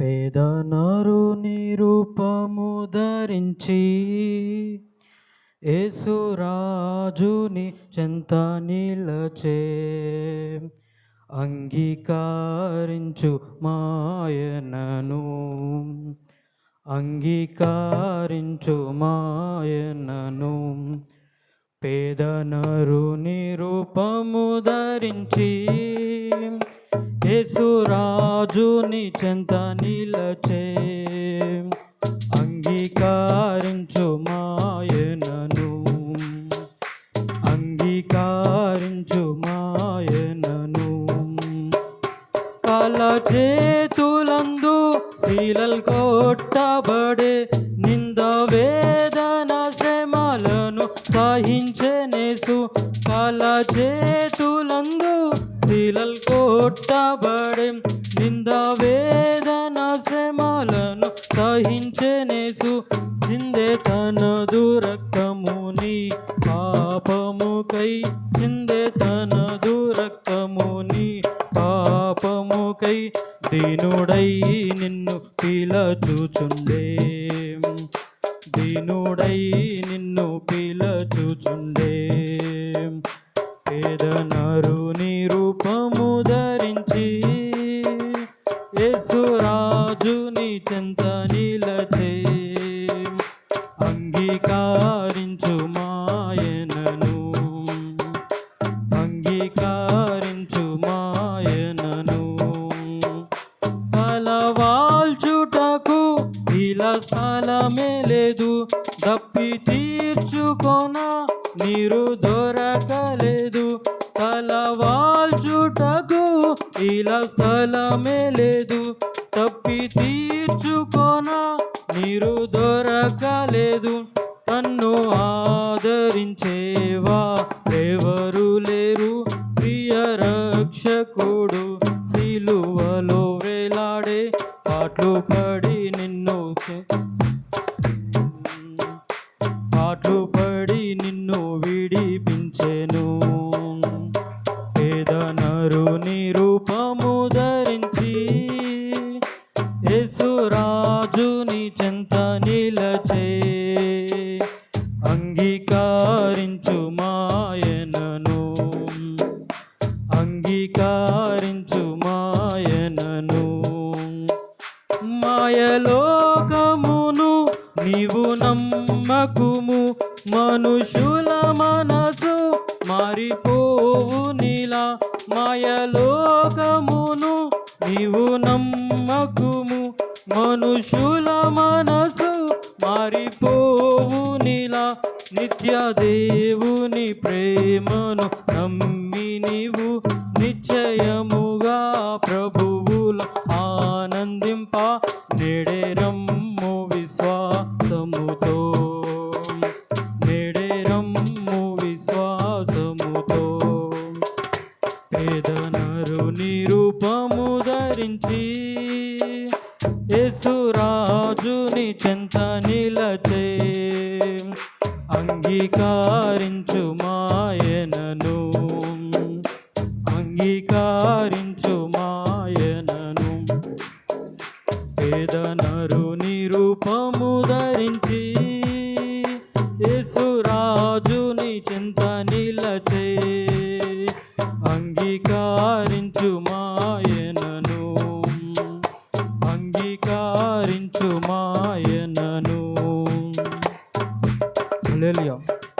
పేదనరు నిరూపము ధరించి యేసురాజుని చెంత నిలచే అంగీకారించు మాయనను. అంగీకారించు మాయనను. పేదనరు నిరూపము ధరించి యేసురాజుని చెంత నిలచే అంగీకారించు మాయనను అంగీకారించు మాయనను కల చేతులందు శీలల్ కొట్టబడే నింద వేదన శ్రమలను సహించెనేసు కల చేతులందు శీలల్ కొట్టబడే నింద వేదన శ్రమలను సహించెనేసు చిందే తన దురక్తముని పాపముకై చిందే తన దురక్తముని పాపముకై దీనుడై నిన్ను పిలచుచుండే. దీనుడై నీ నిరూపము ధరించి యేసురాజుని చెంత నిలచే అంగీకారించు మాయనను. అంగీకారించు మాయనను. తలవాల్చుటకు ఇలా స్థలమే లేదు. దప్పి తీర్చుకొన నీరు దొరకలేదు. తలవాల్చుటకు ఇలా స్థలమే లేదు తప్పి తీర్చుకోన నీరు దొరకలేదు. నన్ను ఆదరించేవా? ఎవరు లేరు? ప్రియ రక్షకుడు. అంగీకారించు మాయనను. మాయలోకమును నీవు నమ్మకుము. మనుషుల మనసు మారిపోవు నీలా. మాయలోకమును నీవు నమ్మకుము. మనుషుల మనసు మారిపోవు నీలా. నిత్య దేవుని ప్రేమను నమ్మి నీవు ప్రభువుల ఆనందింప నేడే రమ్ము విశ్వాసముతో. నేడే రమ్ము విశ్వాసముతో. పేదనరు నిరూపము ధరించి యేసురాజుని చెంత నిలచే అంగీకారించు మాయనను. యేసురాజుని